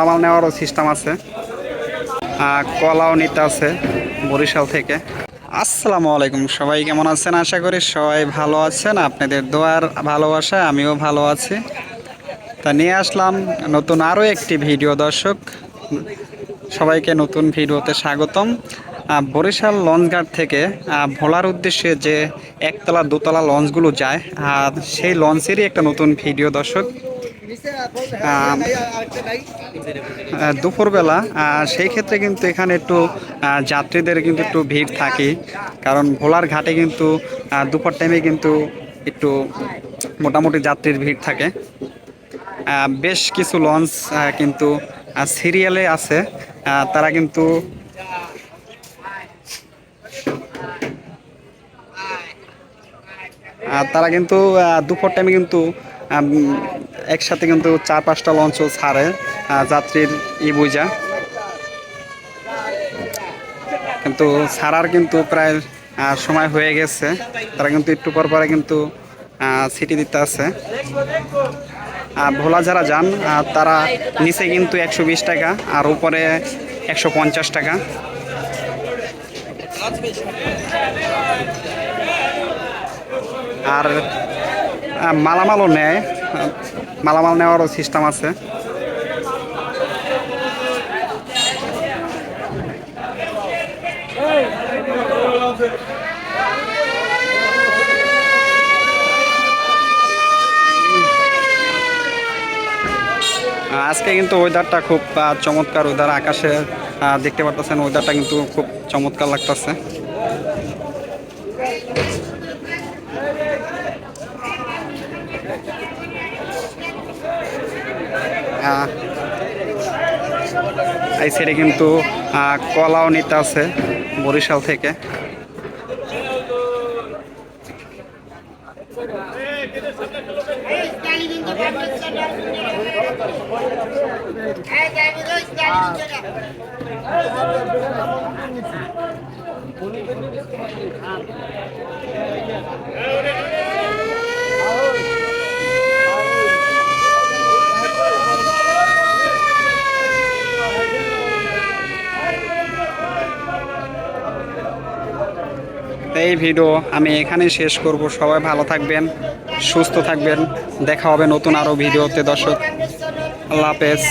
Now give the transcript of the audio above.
মাল নেওয়ারও সিস্টেম আছে। কলাও নিতে আছে বরিশাল থেকে। আসসালামু আলাইকুম, সবাই কেমন আছেন? আশা করি সবাই ভালো আছেন। আপনাদের দোয়ার ভালোবাসা আমিও ভালো আছি। তা নিয়ে আসলাম নতুন আরও একটি ভিডিও, দর্শক। সবাইকে নতুন ভিডিওতে স্বাগতম। বরিশাল লঞ্চঘাট থেকে ভোলার উদ্দেশ্যে যে একতলা, দোতলা লঞ্চগুলো যায় আর সেই লঞ্চেরই একটা নতুন ভিডিও, দর্শক। দুপুরবেলা সেই ক্ষেত্রে কিন্তু এখানে একটু যাত্রীদের কিন্তু একটু ভিড় থাকে। কারণ ভোলার ঘাটে কিন্তু দুপুর টাইমে কিন্তু একটু মোটামুটি যাত্রীর ভিড় থাকে। বেশ কিছু লঞ্চ কিন্তু সিরিয়ালে আছে। তারা কিন্তু তারা কিন্তু দুপুর টাইমে কিন্তু একসাথে কিন্তু চার পাঁচটা লঞ্চও ছাড়ে যাত্রীর ই বুঝা কিন্তু ছাড়ার কিন্তু প্রায় সময় হয়ে গেছে। তারা কিন্তু একটু পর পরে কিন্তু সিটি দিতে আছে। আর ভোলা যারা যান তারা নিচে কিন্তু একশো বিশ টাকা, আর উপরে একশো পঞ্চাশ টাকা। আর মালামালও নেয়। মালামাল নেওয়ারও সিস্টেম আছে। আজকে কিন্তু ওয়েদারটা খুব চমৎকার ওয়েদার আকাশে দেখতে পারতেছেন ওয়েদারটা কিন্তু খুব চমৎকার লাগতেছে। এই সাইডে কিন্তু কলাও নিতে আছে বরিশাল থেকে। এই ভিডিও আমি এখানে শেষ করব। সবাই ভালো থাকবেন, সুস্থ থাকবেন। দেখা হবে নতুন আরও ভিডিওতে, দর্শক। আল্লাহ হাফেজ।